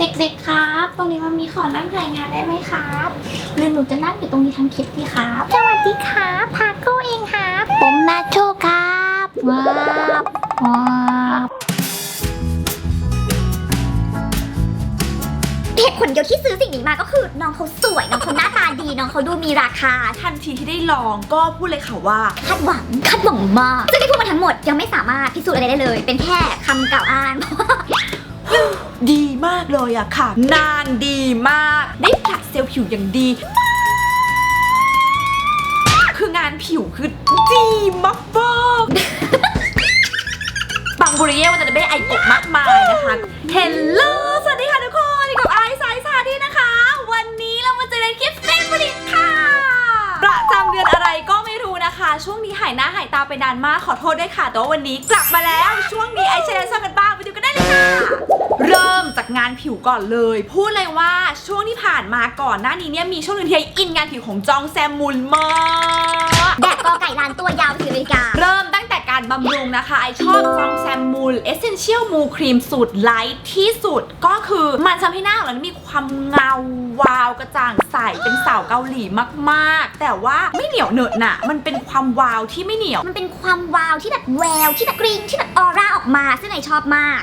เด็กๆครับ ตรงนี้มันมีขอนั่งถ่ายงานได้ไหมครับหรือหนูจะนั่งอยู่ตรงนี้ทั้งคลิปดีครับ สวัสดีครับพาโก้เองครับ ผมนาโชครับว้าวว้าวเหตุผลเดียวที่ซื้อสิ่งนี้มาก็คือ น้องเขาสวย น้องเขาหน้าตาดี น้องเขาดูมีราคา ทันทีที่ได้ลองก็พูดเลยค่ะว่า คาดหวังคาดหวังมากซึ่งที่พูดมาทั้งหมดยังไม่สามารถพิสูจน์อะไรได้เลย เป็นแค่คำกล่าวอ้าง ดีมากเลยอะค่ะ นางดีมาก ได้ผลัดเซลล์ผิวอย่างดี คืองานผิวคือดีมากมากๆปังบุริเย่วันจะได้ไอโกะมากมายนะคะเฮลโลสวัสดีค่ะทุกคนอยู่กับไอซ์ไซส์ซาดีนะคะ วันนี้เรามาเจอกันคลิปเฟซบุ๊กค่ะประจำเดือนอะไรก็ไม่รู้นะคะ ช่วงนี้หายหน้าหายตาไปนานมากขอโทษด้วยค่ะแต่ว่าวันนี้กลับมาแล้ว ช่วงนี้ไอซ์ใช้แลนซ์กันบ้างไปดูกันได้เลยค่ะ เริ่มจากงานผิวก่อนเลย พูดเลยว่าช่วงที่ผ่านมาก่อนหน้านี้เนี่ยมีช่วงหนึงที่ไออินงานผิวของจองแซมมุนมากแดดกอไก่ล้า นะคะไอชอบจองแซมมูลเอเซนเชียลมูครีมสูตรไลท์ที่สุดก็คือมันทำให้หน้าของเรามีความเงาวาวกระจ่างใสเป็นสาวเกาหลีมากๆ แต่ว่าไม่เหนียวเหนอะหนะมันเป็นความวาวที่ไม่เหนียว มันเป็นความวาวที่แบบแววที่แบบกริ๊งที่แบบออร่าออกมาซึ่งไอชอบมาก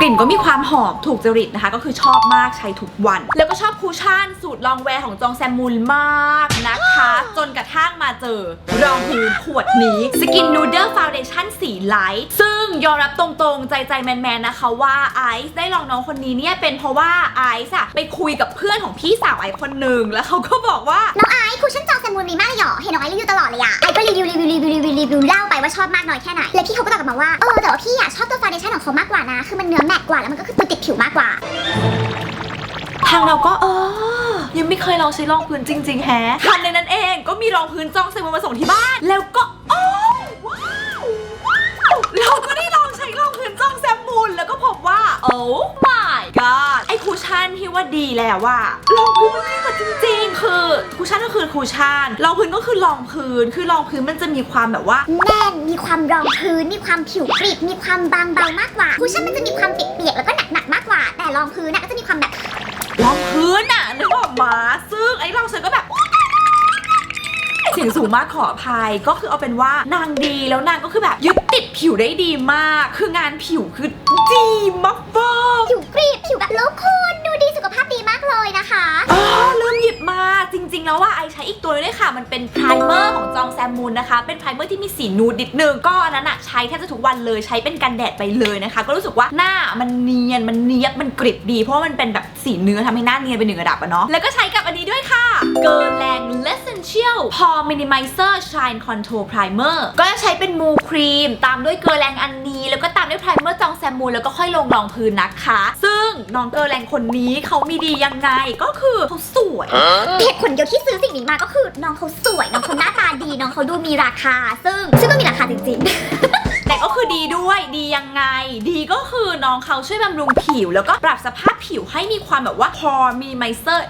กลิ่นก็มีความหอมถูกจริตนะคะ ก็คือชอบมากใช้ทุกวัน แล้วก็ชอบคูชั่นสูตรลองแวร์ของจองแซมมูลมากนะคะ จนกระทั่งมาเจอรองพื้นขวดนี้ Skin Noodle Foundation สีไลท์ซึ่งยอมรับตรงๆ ใจใจแมนๆนะคะว่าไอซ์ได้ลองน้องคนนี้เนี่ยเป็นเพราะว่าไอซ์อะไปคุยกับเพื่อนของพี่สาวไอซ์คนหนึ่งแล้วเขาก็บอกว่า น้องไอซ์คูชั่นจอแซมมูนดีมากเลยเหรอเห็นน้องไอซ์รีวิวตลอดเลยอะไอซ์ก็รีวิวรีวิวรีวิวรีวิวรีวิวเล่าไปว่าชอบมากน้อยแค่ไหนแล้วพี่เขาก็ตอบกลับมาว่าเออแต่ว่าพี่อะชอบตัวฟาวเดชั่นของเขามากกว่านะ คือมันเนื้อแมตต์กว่าแล้วมันก็คือติดผิวมากกว่า ทางเราก็เออ ยังไม่เคยลองใช้รองพื้นจริง ๆ แฮะทันในนั้นเองก็มีรองพื้นจองเซมมาส่งที่บ้าน แล้วก็โอ้ เราก็ได้ลองใช้รองพื้นจองแซมมูลแล้วก็พบว่า โอ้ my god ไอคูชั่นที่ว่าดีแล้วว่ารองพื้นมันดีกว่าจริง ๆ คือคูชั่นก็คือคูชั่นรองพื้นก็คือรองพื้น คือรองพื้นมันจะมีความแบบว่า แน่นมีความรองพื้น มีความผิวกริบ มีความบางเบามากกว่าคูชั่นมันจะมีความเปียกๆแล้วก็หนักๆมากกว่า แต่รองพื้นน่ะก็จะมีความแบบรองพื้นอะนึกออกมาซึ่งไอ้เราเซยก็แบบ เสียงสูงมากขออภัยก็คือเอาเป็นว่านางดีแล้วนางก็คือแบบยึดติดผิวได้ดีมาก คืองานผิวคือดีมากมากผิวกริบผิวแบบโลคุณดูดีสุขภาพดีมากเลยนะคะอ๋อลืมหยิบมา จริง ๆ แล้วว่าไอใช้อีกตัวนึงด้วยค่ะ มันเป็นไพรเมอร์ของจองแซมมูนนะคะ เป็นไพรเมอร์ที่มีสีนูดนิดนึง ก็อันนั้นอะใช้แทบจะทุกวันเลย ใช้เป็นกันแดดไปเลยนะคะ ก็รู้สึกว่าหน้ามันเนียน มันเนียบ มันกริบดี เพราะว่ามันเป็นแบบสีเนื้อทำให้หน้าเนียนไปหนึ่งระดับอะเนาะ แล้วก็ใช้กับอันนี้ด้วยค่ะ เกิร์แรง L'Essential Pore Minimizer Shine Control Primer ก็จะใช้เป็นมูครีม ตามด้วยเกอร์แรงอันนี้ แล้วก็ตามด้วยไพรเมอร์จองแซมมูนแล้วก็ค่อยลงรองพื้นนะคะ ซึ่งน้องเกอร์แรงคนนี้เขามีดียังไงก็คือเขาสวยเหตุผลเดียวที่ซื้อสิ่งนี้มาก็คือน้องเขาสวยน้องเขาหน้าตาดีน้องเขาดูมีราคา ซึ่งซึ่งก็มีราคาจริงๆ แต่ก็คือดีด้วยดียังไง ดีก็คือน้องเขาช่วยบำรุงผิว แล้วก็ปรับสภาพผิวให้มีความแบบว่าพอมีไมเซอร์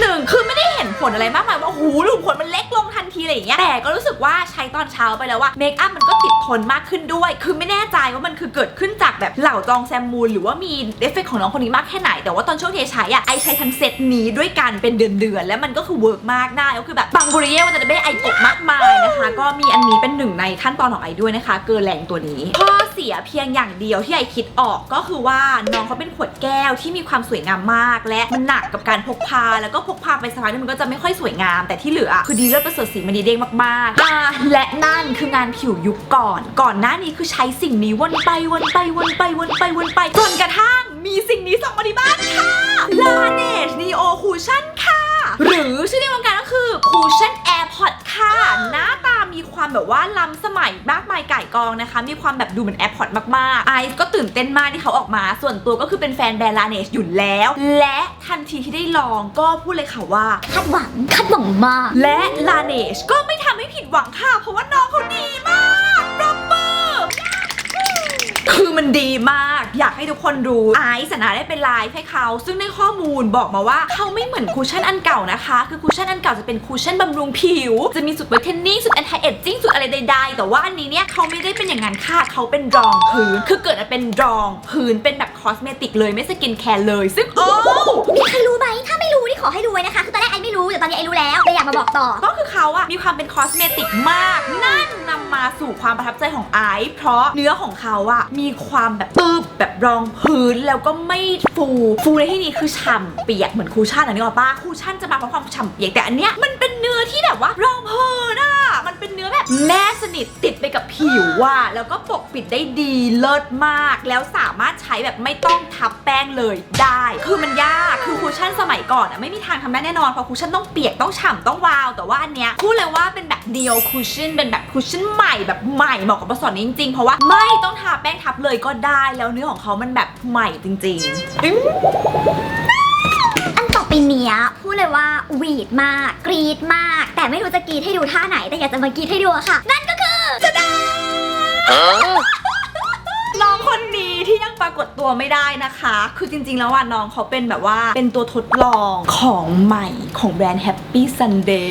หนึ่งคือไม่ได้เห็นผลอะไรมากมายว่าโอ้โหรูขุมขนมันเล็กลงทันทีอะไรอย่างเงี้ยแต่ก็รู้สึกว่าใช้ตอนเช้าไปแล้วว่าเมคอัพมันก็ติดทนมากขึ้นด้วย คือไม่แน่ใจว่ามันคือเกิดขึ้นจากแบบเหล่าจองแซมมูลหรือว่ามีเอฟเฟกต์ของน้องคนนี้มากแค่ไหน แต่ว่าตอนช่วงเทใช้อะไอใช้ทั้งเซตนี้ด้วยกันเป็นเดือนๆแล้วมันก็คือเวิร์กมากได้ก็คือแบบปังบุริเย่วันจะได้ไอโกมากมายนะคะ ก็มีอันนี้เป็นหนึ่งในขั้นตอนของไอด้วยนะคะ เกลือแรงตัวนี้ข้อเสียเพียงอย่างเดียวที่ไอคิดออกก็คือว่าน้องเขาเป็นขวด แก้วที่มีความสวยงามมาก และมันหนักกับการพกพา แล้วก็พกพาไปสถานที่มันก็จะไม่ค่อยสวยงาม แต่ที่เหลือคือดีเลิศประเสริฐสีมันดีเด้งมากๆอ่าและนั่นคืองานผิวยุคก่อน ก่อนหน้านี้คือใช้สิ่งนี้วนไปวนไปวนไปวนไปวนไปจนกระทั่งมีสิ่งนี้ส่งมาที่บ้านค่ะ Laneige Neo Cushion ค่ะ หรือชื่อในวงการก็คือ Cushion AirPod ค่ะหน้าตา มีความแบบว่าล้ำสมัยมากมายไก่กองนะคะ มีความแบบดูเหมือน AirPod มากๆไอซ์ก็ตื่นเต้นมากที่เขาออกมา ส่วนตัวก็คือเป็นแฟนแบรนด์ Laneige อยู่แล้ว และทันทีที่ได้ลองก็พูดเลยค่ะว่า คาดหวังคาดหวังมาก และ Laneige ก็ไม่ทำให้ผิดหวังค่ะ เพราะว่าน้องเขาดีมาก คือคือมันดีมาก อยากให้ทุกคนรู้ไอซ์นะได้เป็นไลฟ์ให้เขา ซึ่งในข้อมูลบอกมาว่าเขาไม่เหมือนคูชั่นอันเก่านะคะ คือคูชั่นอันเก่าจะเป็นคูชั่นบำรุงผิว จะมีสุดไวท์เทนนิ่งสุดแอนตี้เอจจิ้งสุดอะไรใดๆ แต่ว่าอันนี้เนี่ยเขาไม่ได้เป็นอย่างนั้นค่ะเขาเป็นรองพื้น คือเกิดมาเป็นรองพื้นเป็นแบบคอสเมติกเลยไม่สกินแคร์เลย ซึ่งโอ้มีใครรู้ไหมถ้าไม่รู้นี่ขอให้รู้ไว้นะคะ คือตอนแรกไอ้ไม่รู้แต่ตอนนี้ไอ้รู้แล้วเลยอยากมาบอกต่อ ก็คือเขาอะมีความเป็นคอสเมติกมากนั่นนำ มาสู่ความประทับใจของไอซ์เพราะเนื้อของเขาอะมีความแบบตึบแบบรองพื้นแล้วก็ไม่ฟูฟูในที่นี้คือฉ่ำเปียกเหมือนคูชั่นอะนึกออกปะคูชั่นจะมาพร้อมความฉ่ำเปียกแต่อันเนี้ยมันเป็นเนื้อที่แบบว่ารองพื้นอะมัน แบบแนบสนิทติดไปกับผิวว่ะแล้วก็ปกปิดได้ดีเลิศมาก แล้วสามารถใช้แบบไม่ต้องทับแป้งเลยได้ คือมันยากคือคูชั่นสมัยก่อนอะไม่มีทางทำได้แน่นอนเพราะคูชั่นต้องเปียกต้องฉ่ำต้องวาว แต่ว่าอันเนี้ยพูดเลยว่าเป็นแบบเดียวคูชั่นเป็นแบบคูชั่นใหม่แบบใหม่เหมาะกับบอสอนนี้จริงๆเพราะว่าไม่ต้องทาแป้งทับเลยก็ได้ แล้วเนื้อของเขามันแบบใหม่จริง ๆ เนี้ยพูดเลยว่าหวีดมาก กรีดมาก แต่ไม่รู้จะกรีดให้ดูท่าไหน แต่อยากจะมากรีดให้ดูอะค่ะ นั่นก็คือน้องคนนี้ที่ยังปรากฏตัวไม่ได้นะคะ คือจริงๆ แล้วว่าน้องเขาเป็นแบบว่าเป็นตัวทดลองของใหม่ของแบรนด์ Happy Sunday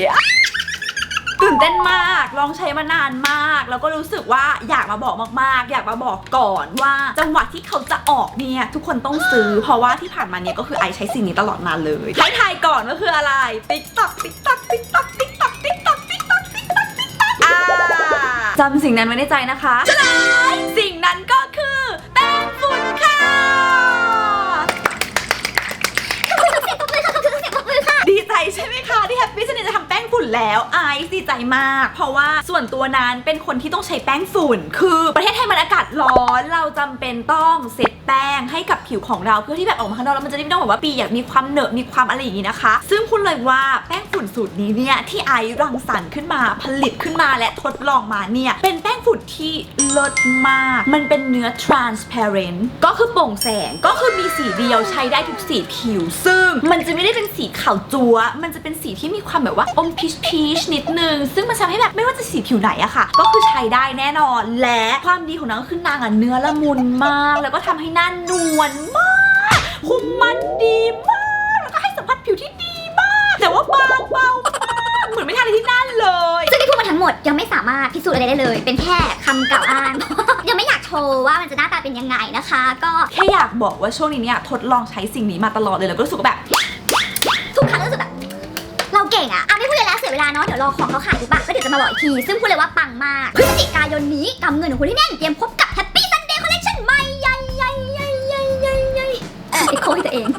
ตื่นเต้นมากลองใช้มานานมาก แล้วก็รู้สึกว่าอยากมาบอกมากๆ อยากมาบอกก่อนว่าจังหวะที่เขาจะออกเนี่ยทุกคนต้องซื้อ เพราะว่าที่ผ่านมาเนี่ยก็คือไอใช้สิ่งนี้ตลอดมาเลยให้ทายก่อนว่าคืออะไรติ๊กตักติ๊กตักติ๊กตักติ๊กตักติ๊กตักติ๊กตักติ๊กตักติ๊กตักอ่าจำสิ่งนั้นไว้ในใจนะคะเฉลยสิ่งนั้นก็คือแป้งฝุ่นค่ะดีใจใช่ไหมคะที่แฮปปี้สนิทจะทำแป้ง ฝุ่นแล้วไอซ์ดีใจมาก เพราะว่าส่วนตัวนั้นเป็นคนที่ต้องใช้แป้งฝุ่น คือประเทศไทยมันอากาศร้อนเราจำเป็นต้องเซตแป้งให้กับผิวของเราเพื่อที่แบบออกมาข้างนอกแล้วมันจะได้ไม่ต้องแบบว่าปียกมีความเหนอะมีความอะไรอย่างนี้นะคะ ซึ่งคุณเลยว่าแป้งฝุ่นสูตรนี้เนี่ยที่ไอซ์รังสรรค์ขึ้นมาผลิตขึ้นมาและทดลองมาเนี่ยเป็นแป้งฝุ่นที่เลิศมาก มันเป็นเนื้อ transparent ก็คือโปร่งแสง ก็คือมีสีเดียวใช้ได้ทุกสีผิว ซึ่งมันจะไม่ได้เป็นสีขาวจัวมันจะเป็นสีที่มีความแบบว่าอมพีชพีชนิดนึง ซึ่งมันทำให้แบบไม่ว่าจะสีผิวไหนอะค่ะ ก็คือใช้ได้แน่นอน และความดีของนางก็คือนางอะเนื้อละมุนมาก แล้วก็ทำให้หน้านวลมากคุมมันดีมาก แล้วก็ให้สัมผัสผิวที่ดีมาก แต่ว่าบางเบา เหมือนไม่ทาอะไรที่หน้าเลย ซึ่งที่พูดมาทั้งหมดยังไม่สามารถพิสูจน์อะไรได้เลย เป็นแค่คำกล่าวอ้าง ยังไม่อยากโชว์ว่ามันจะหน้าตาเป็นยังไงนะคะ ก็แค่อยากบอกว่าช่วงนี้เนี่ยทดลองใช้สิ่งนี้มาตลอดเลยแล้วก็รู้สึกว่าแบบ ทุกครั้งรู้สึกแบบเราเก่งอะอะไม่พูดเลยแล้วเสียเวลาเนาะเดี๋ยวรอของเขาขายถูกปะก็เดี๋ยวจะมาบอกอีกที ซึ่งพูดเลยว่าปังมากพฤศจิกายนนี้กำเงินของคุณที่แน่นเตรียมพบกับ Happy Sunday Collection ใหม่ใหญ่ใหญ่ใหญ่ใหญ่ใหญ่ใหญ่เออไอโค้ให้ตัวเองง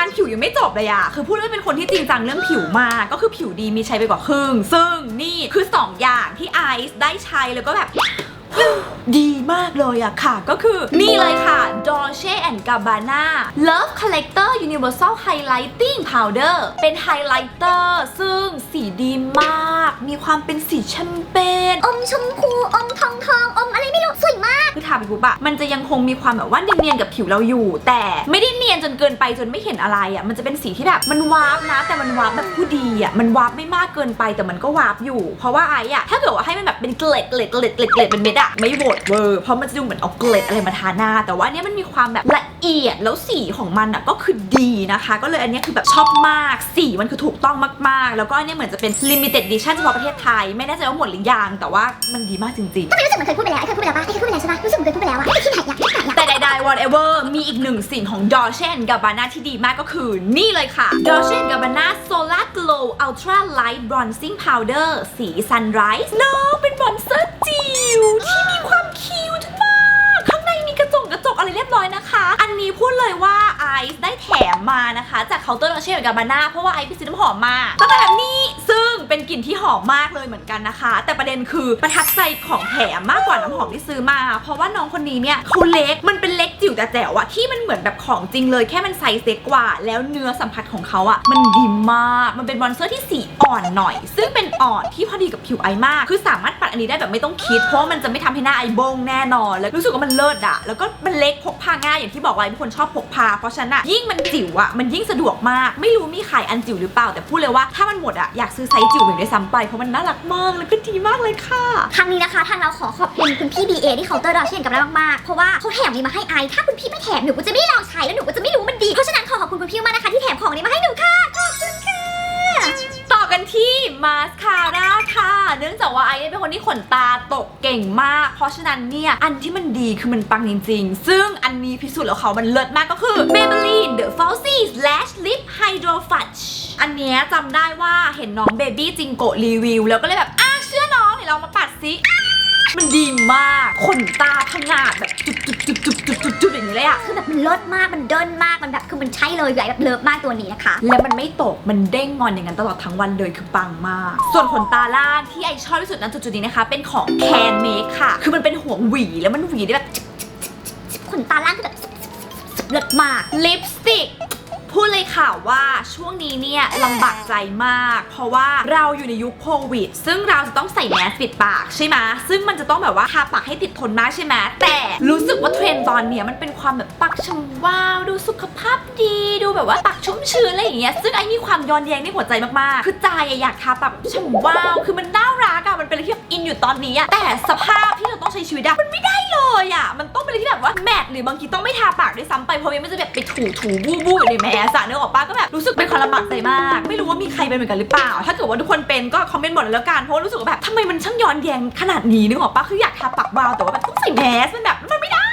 านผิวยังไม่จบเลยอะคือพูดเลยว่าเป็นคนที่จริงจังเรื่องผิวมาก ก็คือผิวดีมีใช้ไปกว่าครึ่ง ซึ่งนี่คือ 2 อย่างที่ไอซ์ได้ใช้แล้วก็แบบ ดีมากเลยอะค่ะ ก็คือนี่เลยค่ะ Dolce Gabbana Love Collector Universal Highlighting Powder เป็นไฮไลท์เตอร์ซึ่งสีดีมาก มีความเป็นสีแชมเปญอมชมพูอมทองทองอมอะไรไม่รู้สวยมาก คือทาไปปุ๊บอะมันจะยังคงมีความแบบว่าเนียนๆกับผิวเราอยู่ แต่ไม่ได้เนียนจนเกินไปจนไม่เห็นอะไรอะมันจะเป็นสีที่แบบมันวาร์ปนะ แต่มันวาร์ปแบบผู้ดีอะมันวาร์ปไม่มากเกินไปแต่มันก็วาร์ปอยู่ เพราะว่าไอ้อะถ้าเกิดว่าให้มันแบบเป็นเกล็ดเกล็ดเกล็ดเกล็ดเกล็ดเป็นเม็ดอะไม่โหวตเวอร์เพราะมันจะดูเหมือนเอาเกล็ดอะไรมาทาหน้า แต่ว่าอันเนี้ยมันมีความแบบละเอียดแล้วสีของมันอะก็คือดีนะคะ ก็เลยอันนี้คือแบบชอบมากสีมันคือถูกต้องมากๆ แล้วก็อันเนี้ยเหมือนจะเป็น limited edition เฉพาะประเทศไทย ไม่แน่ใจว่าหมดหรือยังแต่ว่ามันดีมากจริงๆ ก็ไมรู้สึกเหมือนเคยพูดไปแล้วไอ้เคยพูดไปแล้วปะไอ้เคยพูดไปแล้วใช่ปะรู้สึกเหมือนเคยพูดไปแล้วอะไอ้ที่ไหนอะที่ไหนอะาย whatever มีอีกหนึ่งสินของดอเชนกับบาน่าที่ดีมากก็คือนี่เลยค่ะดอเชนกับบาน่า Solar Glow Ultra ลท์บลอนซิ่งพาวเดอร์สี Sunrise น้องเป็นบอนเซอร์จิ๋วที่มีความเขีย ร้อยนะคะ อันนี้พูดเลยว่าไอซ์ได้แถมมานะคะ จากเคาน์เตอร์ Dolce Gabbana เพราะว่าไอซ์ไปซื้อน้ำหอมมาตั้งแต่แบบนี้ซึ่งเป็นกลิ่นที่หอมมากเลยเหมือนกันนะคะ แต่ประเด็นคือประทับใจของแถมมากกว่าน้ำหอมที่ซื้อมา เพราะว่าน้องคนนี้เนี่ยเขาเล็กมันเป็นเล็กจิ๋วแต่แจ๋วอะที่มันเหมือนแบบของจริงเลยแค่มันไซส์เล็กกว่า แล้วเนื้อสัมผัสของเขาอะมันดีมากมันเป็นบอนเซอร์ที่สีอ่อนหน่อย ซึ่งเป็นอ่อนที่พอดีกับผิวไอมาก คือสามารถปัดอันนี้ได้แบบไม่ต้องคิด เพราะมันจะไม่ทำให้หน้าไอบงแน่นอนแล้วรู้สึกว่ามันเลิศอะแล้วก็มันเล็กพกพาง่ายอย่างที่บอกไว้เป็นคนชอบพกพา เพราะฉะนั้นอะยิ่งมันจิ๋วอะมันยิ่งสะดวกมาก ไม่รู้มีขายอันจิ๋วหรือเปล่า แต่พูดเลยว่าถ้ามันหมดอะอยากซื้อไซส์จิ๋วเหม่งด้วยซ้ำไป เพราะมันน่ารักมากแล้วก็ดีมากเลยค่ะ ครั้งนี้นะคะทางเราขอขอบคุณคุณพี่ BA ที่เคาน์เตอร์เราเช่นกับเรามากๆ เพราะว่าเขาแถมนี้มาให้ไอถ้าคุณพี่ไม่แถมหนูก็จะไม่ลองใช้แล้วหนูก็จะไม่รู้มันดี เพราะฉะนั้นขอขอบคุณคุณพี่มากนะคะที่แถมของนี้มาให้หนูค่ะ ขอบคุณค่ะ ที่มาสคาร่าค่ะ เนื่องจากว่าไอซ์เป็นคนที่ขนตาตกเก่งมาก เพราะฉะนั้นเนี่ย อันที่มันดีคือมันปังจริง ๆ ซึ่งอันนี้พิสูจน์แล้วเขามันเลิศมากก็คือ Maybelline The Falsy Lash Lip Hydro Fudge อันเนี้ยจำได้ว่าเห็นน้องเบบี้จิงโกะรีวิว แล้วก็เลยแบบอ้าเชื่อน้องเดี๋ยวเรามาปัดซิ มันดีมากขนตาผงาดแบบจุดจุดจุดจุดจุดจุดจุดอย่างนี้เลยอะคือแบบมันเลิศมากมันเดินมากมันแบบคือมันใช่เลยใหญ่แบบเลิฟมากตัวนี้นะคะ แล้วมันไม่ตกมันเด้งงอนอย่างนั้นตลอดทั้งวันเลยคือปังมาก ส่วนขนตาล่างที่ไอชอบที่สุดนั้นจุดๆนี้นะคะ เป็นของ Can Make ค่ะ คือมันเป็นห่วงหวีแล้วมันหวีได้แบบขนตาล่างคือแบบเลิศมากลิปสติก พูดเลยค่ะว่าช่วงนี้เนี่ยลำบากใจมาก เพราะว่าเราอยู่ในยุคโควิด ซึ่งเราจะต้องใส่แมสปิดปากใช่ไหมซึ่งมันจะต้องแบบว่าทาปากให้ติดทนมากใช่ไหมแต่รู้สึกว่าเทรนด์ตอนเนี้ยมันเป็นความแบบปากชมวาวดูสุขภาพดีดูแบบว่าปากชุ่มชื้นอะไรอย่างเงี้ยซึ่งไอ้มีความย้อนแย้งในหัวใจมากๆ คือใจอะอยากทาปากชมวาวคือมันน่า อยู่ตอนนี้อะแต่สภาพที่เราต้องใช้ชีวิตอะมันไม่ได้เลยอะมันต้องเป็นอะไรที่แบบว่าแมทหรือบางทีต้องไม่ทาปากด้วยซ้ำไปเพราะมันจะแบบไปถูถูบูบูอยู่ในแมสอะเนื้อออกปะก็แบบรู้สึกเป็นความลำบากใจมาก ไม่รู้ว่ามีใครเป็นเหมือนกันหรือเปล่า ถ้าเกิดว่าทุกคนเป็นก็คอมเมนต์บอกแล้วกันเพราะรู้สึกว่าแบบทำไมมันช่างย้อนแยงขนาดนี้นึกออกปะคืออยากทาปากบ้าวแต่ว่าแบบต้องใส่แมสมันแบบ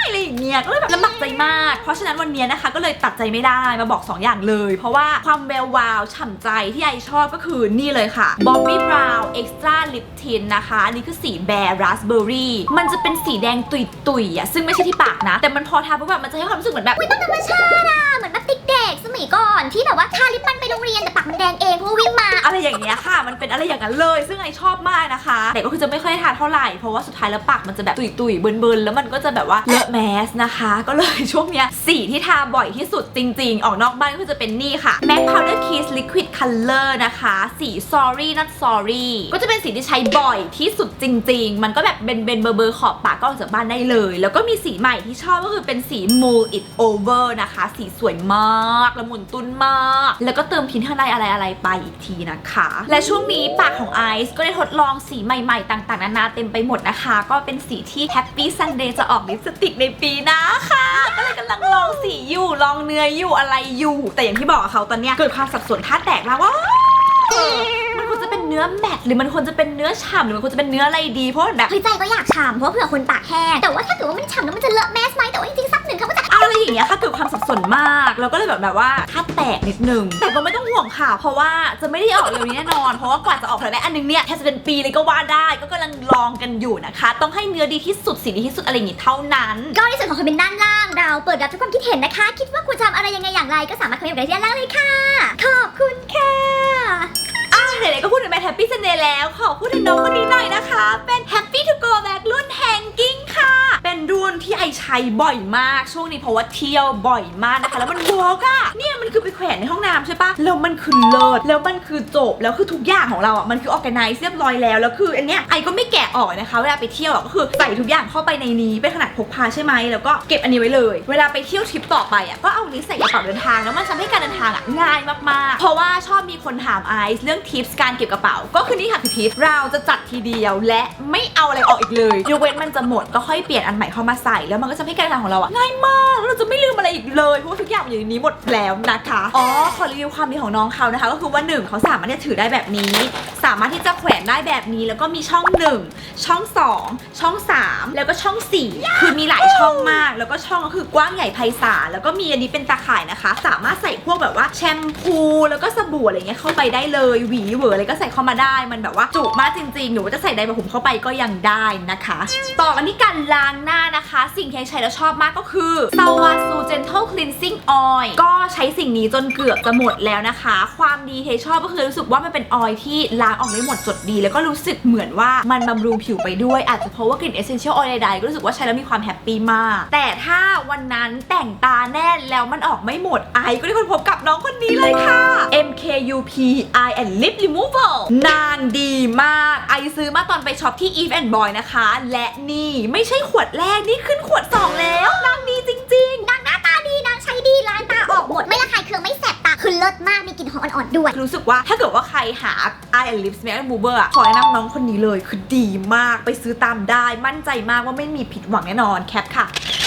อะไรอย่างเงี้ยก็เลยแบบลำบากใจมาก เพราะฉะนั้นวันเนี้ยนะคะก็เลยตัดใจไม่ได้มาบอกสองอย่างเลย เพราะว่าความแวววาวฉ่ำใจที่ไอชอบก็คือนี่เลยค่ะ Bobbi Brown Extra Lip Tint นะคะ อันนี้คือสี Bare Raspberry มันจะเป็นสีแดงตุยๆอะซึ่งไม่ใช่ที่ปากนะ แต่มันพอทาปุ๊บแบบมันจะให้ความรู้สึกเหมือนแบบอุ้ยมันธรรมชาติอะ ด็กสมัยก่อนที่แบบว่าทาลิปมันไปโรงเรียนแต่ปากมันแดงเองเพราะวิ่งมา อะไรอย่างเงี้ยค่ะ มันเป็นอะไรอย่างนั้นเลย ซึ่งไอชอบมากนะคะ แต่ก็คือจะไม่ค่อยทาเท่าไหร่ เพราะว่าสุดท้ายแล้วปากมันจะแบบตุยๆเบินๆแล้วมันก็จะแบบว่าเลอะแมสนะคะ ก็เลยช่วงเนี้ยสีที่ทาบ่อยที่สุดจริง ๆ ออกนอกบ้านก็คือจะเป็นนี่ค่ะ MAC Powder Kiss Liquid Color นะคะ สี Sorry Not Sorry ก็จะเป็นสีที่ใช้บ่อยที่สุดจริง ๆ มันก็แบบเบนๆเบอร์ๆขอบปากก็ออกจากบ้านได้เลย แล้วก็มีสีใหม่ที่ชอบก็คือเป็นสี Move It Over นะคะ สีสวยมากละมุนตุนมาก แล้วก็เติมพินข้างในอะไรๆไรไปอีกทีนะคะ และช่วงนี้ปากของไอซ์ก็ได้ทดลองสีใหม่ๆ ต่างๆ นานาเต็มไปหมดนะคะ ก็เป็นสีที่ Happy Sunday จะออกลิปสติกในปีหน้าค่ะ ก็เลยกำลังลองสีอยู่ลองเนื้ออยู่อะไรอยู่ แต่อย่างที่บอกเขาตอนเนี้ยเกิดความสับสนท่าแตกแล้วว่ามันควรจะเป็นเนื้อแมตหรือมันควรจะเป็นเนื้อฉ่ำหรือมันควรจะเป็นเนื้ออะไรดีเพราะแบบเฮ้ยใจก็อยากฉ่ำเพราะว่าเผื่อคนปากแห้งแต่ว่าถ้าเกิดว่ามันฉ่ำแล้วมันจะเลอะแมสไหมแต่ว่าจริงๆสักหนึ่งเขาก็จะ อะไรอย่างเงี้ยค่ะเกิดความสับสนมาก แล้วก็เลยแบบแบบว่าถ้าแตกนิดนึง แต่ก็ไม่ต้องห่วงค่ะ เพราะว่าจะไม่ได้ออกเร็วนี้แน่นอน เพราะว่ากว่าจะออกได้อันนึงเนี่ยแทบจะเป็นปีเลยก็ว่าได้ ก็กำลังลองกันอยู่นะคะ ต้องให้เนื้อดีที่สุดสีดีที่สุดอะไรอย่างงี้เท่านั้น ก็ในส่วนของคอมเมนต์ด้านล่างเราเปิดรับทุกความคิดเห็นนะคะ คิดว่าควรทำอะไรยังไงอย่างไร ก็สามารถคอมเมนต์กันได้ที่ด้านล่างเลยค่ะ ขอบคุณค่ะ ไหนๆก็พูดถึงแบรนด์ Happy Sunday แล้ว ขอพูดถึงน้องคนนี้หน่อยนะคะ เป็น Happy to go back รุ่น Hanging ค่ะ เป็นรุ่นที่ไอใช้บ่อยมาก ช่วงนี้เพราะว่าเที่ยวบ่อยมากนะคะ แล้วมันเวิร์กอะเนี่ยมันคือไปแขวนในห้องน้ำใช่ปะแล้วมันคือเลิศแล้วมันคือจบ แล้วคือทุกอย่างของเราอะมันคือ organize เรียบร้อยแล้ว แล้วคืออันเนี้ยไอก็ไม่แกะออกนะคะ เวลาไปเที่ยวอะก็คือใส่ทุกอย่างเข้าไปในนี้เป็นขนาดพกพาใช่ไหมแล้วก็เก็บอันนี้ไว้เลย เวลาไปเที่ยวทริปต่อไปอะก็เอาอันนี้ใส่กระเป๋าเดินทางแล้วมันทำให้การเดินทางอะง่ายมากๆ เพราะว่าชอบมีคนถามไอซ์เรื่องทิปส์การเก็บกระเป๋า ก็คือนี่ค่ะคือทิปเราจะจัดทีเดียวและไม่เอาอะไรออกอีกเลยยกเว้นมันจะหมดก็ค่อยเปลี่ยนอันใหม่เข้ามาใส่แล้วมันก็จะทำให้การเดินทางของเราอะง่ายมากแล้วเราจะไม่ลืมอะไรอีกเลยเพราะว่าทุกอย่างอยู่ในนี้หมดแล้วนะคะอ๋อขอรีวิวความดีของน้องเขานะคะ ก็คือว่าหนึ่งเขาสามารถที่จะถือได้แบบนี้ สามารถที่จะแขวนได้แบบนี้ แล้วก็มีช่อง1ช่อง2ช่อง3แล้วก็ช่อง4คือมีหลายช่องมาก แล้วก็ช่องก็คือกว้างใหญ่ไพศาลแล้วก็มีอันนี้เป็นตาข่ายนะคะ สามารถใส่พวกแบบว่าแชมพูแล้วก็สบู่อะไรเงี้ยเข้าไปได้เลยหวีเวออะไรก็ใส่เข้ามาได้ มันแบบว่าจุมากจริงๆหนูว่าจะใส่ไดร์แบบผมเข้าไปก็ยังได้นะคะ ต่อกันที่การล้างหน้านะคะ สิ่งที่ใช้แล้วชอบมากก็คือ s a w a s u Gentle Cleansing Oil ก็ใช้สิ่งนี้จนเกือบจะหมดแล้วนะคะ ความดีที่ชอบก็คือรู้สึกว่ามันเป็นออยล์ที่ล้างออกได้หมดจดดี แล้วก็รู้สึกเหมือนว่ามันบำรุงผิวไปด้วย อาจจะเพราะว่ากลิ่น Essential Oil ใดๆก็รู้สึกว่าใช้แล้วมีความแฮปปี้มาก แต่ถ้าวันนั้นแต่งตาแน่นแล้วมันออกไม่หมดไอก็ได้คนพบกับน้องคนนี้เลยค่ะ MKUP Eye and Lip Removal นางดีมาก ไอซื้อมาตอนไปช็อปที่ Eve and Boy นะคะ และนี่ไม่ใช่ขวดแรก นี่ขึ้นขวด 2 แล้วนางดีจริงนางหน้าตาดีนางใช้ดีล้างตาออกหมด ไม่ระคายเคืองไม่แสบตาคือเลิลิศมากมีกลิ่นหอมอ่อนๆด้วย รู้สึกว่าถ้าเกิดว่าใครหา Eye and Lips Makeup Remover อะขอแนะนำน้องคนนี้เลย คือดีมากไปซื้อตามได้มั่นใจมากว่าไม่มีผิดหวังแน่นอนแคปค่ะต่อกันที่อีก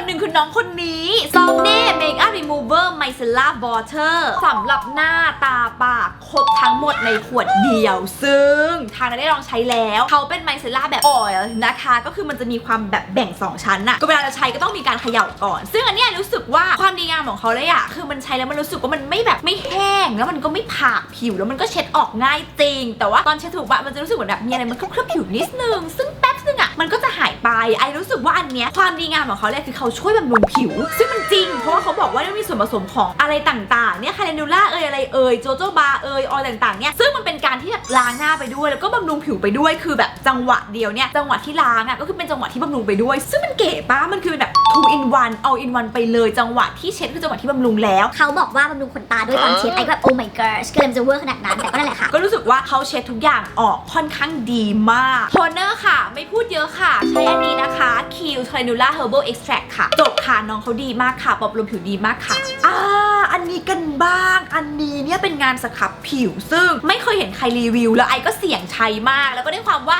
คนหนึ่งคือน้องคนนี้ซองเน่ Makeup Remover Micellar Water สำหรับหน้าตาปากครบทั้งหมดในขวดเดียว ซึ่งทางนั้นได้ลองใช้แล้ว เขาเป็นไมเซล่าแบบออยล์นะคะ ก็คือมันจะมีความแบบแบ่ง 2 ชั้นน่ะก็เวลาจะใช้ก็ต้องมีการเขย่าก่อน ซึ่งอันเนี้ยรู้สึกว่าความดีงามของเขาเลยอะคือมันใช้แล้วมันรู้สึกว่ามันไม่แบบไม่แห้ง แล้วมันก็ไม่ผากผิวแล้วมันก็เช็ดออกง่ายจริง แต่ว่าตอนเช็ดถูกปะมันจะรู้สึกเหมือนแบบมีอะไรมันเคลือบผิวนิดนึงซึ่งแนึงอะมันก็จะหายไปไอรู้สึกว่าอันเนี้ยความดีงามของเขาเลยคือเขาช่วยบำรุงผิว ซึ่งมันจริง เพราะว่าเขาบอกว่ามันมีส่วนผสมของอะไรต่างๆเนี่ยคาเรนูล่าเอยอะไรเอยโจโจบาเอยออยต่างๆเนี่ยซึ่งมันเป็นการที่แบบล้างหน้าไปด้วย แล้วก็บำรุงผิวไปด้วยคือแบบจังหวะเดียวเนี่ยจังหวะที่ล้างอะก็คือเป็นจังหวะที่บำรุงไปด้วย ซึ่งมันเก๋ป้ามันคือแบบ two in one all in one ไปเลยจังหวะที่เช็ดคือจังหวะที่บำรุงแล้ว เขาบอกว่าบำรุงขนตาด้วยตอนเช็ดไอ้ก็แบบ oh my gosh ก็เลยมันจะเวอร์ขนาดนั้น แต่ก็นั่นแหละค่ะ ก็รู้สึกว่าเขาเช็ดทุกอย่างออกค่อนข้างดีมากโทนเนอร์ค่ะ ไม่พูดเยอะค่ะ ใช้อันนี้นะคะ Q c a n u l a Herbal Extract ค่ะจบค่ะน้องเขาดีมากค่ะปรับปรุงผิวดีมากค่ะอ่า อันนี้กันบ้าง อันนี้เนี่ยเป็นงานสครับผิวซึ่งไม่เคยเห็นใครรีวิว แล้วไอก็เสี่ยงใช้มาก แล้วก็ได้ความว่า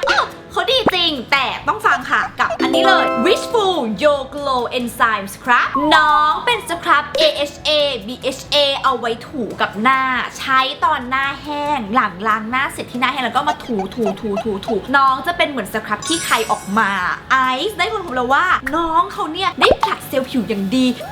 เขาดีจริง แต่ต้องฟังค่ะกับอันนี้เลย Wishful Yo Glow Enzyme Scrub น้องเป็นสครับ AHA BHA เอาไว้ถูกับหน้า ใช้ตอนหน้าแห้ง หลังล้างหน้าเสร็จที่หน้าแห้งแล้วก็มาถูถูถูถูถูน้องจะเป็นเหมือนสครับที่ใครออกมาไอซ์ได้คนพบแล้วว่า น้องเขาเนี่ยได้ผลัดเซลล์ผิวอย่างดีคือ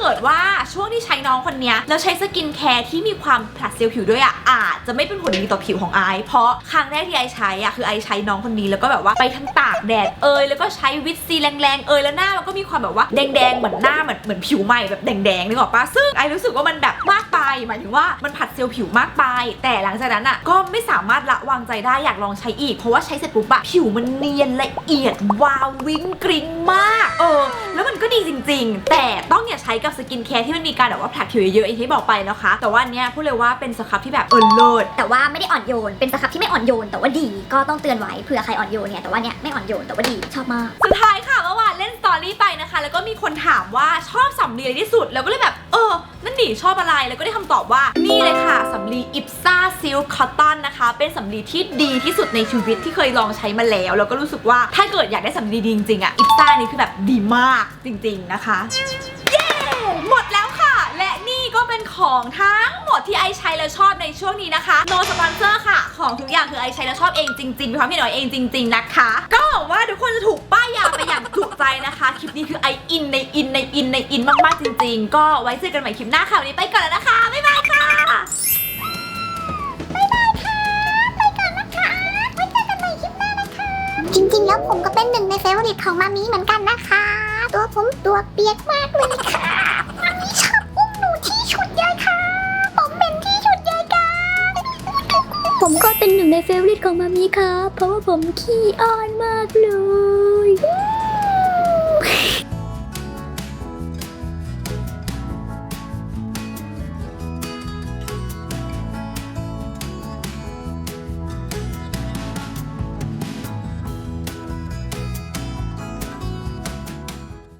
เกิดว่าช่วงที่ใช้น้องคนนี้แล้วใช้สกินแคร์ที่มีความผลัดเซลล์ผิวด้วยอะอาจจะไม่เป็นผลดีต่อผิวของไอเพราะครั้งแรกที่ไอใช้อะคือไอใช้น้องคนนี้แล้วก็แบบว่าไปทั้งตากแดดเอยแล้วก็ใช้วิตซีแรงๆเอยแล้วหน้ามันก็มีความแบบว่าแดงๆเหมือนหน้าเหมือนเหมือนผิวใหม่แบบแดงๆนึกออกปะซึ่งไอรู้สึกว่ามันแบบมากไปหมายถึงว่ามันผัดเซลล์ผิวมากไป แต่หลังจากนั้นอะก็ไม่สามารถละวางใจได้อยากลองใช้อีกเพราะว่าใช้เสร็จปุ๊บอะผิวมันเนียนละเอียดวาววิ้งกริ้งมาก เออ แล้วมันก็ดีจริง ๆ แต่ต้องอย่าใช้กับสกินแคร์ที่มันมีการแบบว่าผลัดผิวเยอะๆอย่างที่บอกไปนะคะ แต่ว่าอันเนี้ยพูดเลยว่าเป็นสครับที่แบบเออเลิศแต่ว่าไม่ได้อ่อนโยน เป็นสครับที่ไม่อ่อนโยน แต่ว่าดีก็ต้องเตือนไว้เผื่อใครอ่อนโยนเนี่ยแต่ว่าเนี่ยไม่อ่อนโยนแต่ว่าดีชอบมาก สุดท้ายค่ะเมื่อวานเล่นสตอรี่ไปนะคะ แล้วก็มีคนถามว่าชอบสำลีอะไรที่สุด แล้วก็เลยแบบเออนั่นดิชอบอะไรแล้วก็ได้คำตอบว่านี่เลยค่ะสำลีอิปซ่าซิลคอตตอนนะคะ เป็นสำลีที่ดีที่สุดในชีวิตที่เคยลองใช้มาแล้ว แล้วก็รู้สึกว่าถ้าเกิดอยากได้สำลีดีจริงๆอะอิปซ่านี่คือแบบดีมากจริง ๆนะคะ เย้ หมดแล้วค่ะ และนี่ก็เป็น ของทั้งหมดที่ไอใช้แล้วชอบในช่วงนี้นะคะ no sponsor ค่ะ ของทุกอย่างคือไอใช้แล้วชอบเองจริงๆมีความเห็นของไอเองจริง ๆ นะคะ ก็หวังว่าทุกคนจะถูกป้ายยาไปอย่างจุใจนะคะ คลิปนี้คือไออินในอินในอินในอินมากๆจริง ๆ ก็ไว้เจอกันใหม่คลิปหน้าค่ะวันนี้ไปก่อนแล้วนะคะบ๊ายบายค่ะจริงๆ แล้วผมก็เป็นหนึ่งในเฟเวอริตของมามีเหมือนกันนะคะ ตัวผมตัวเปียกมากเลยค่ะ ผมก็เป็นหนึ่งในเฟเวอริตของมามีครับ เพราะว่าผมขี้อ้อนมากเลย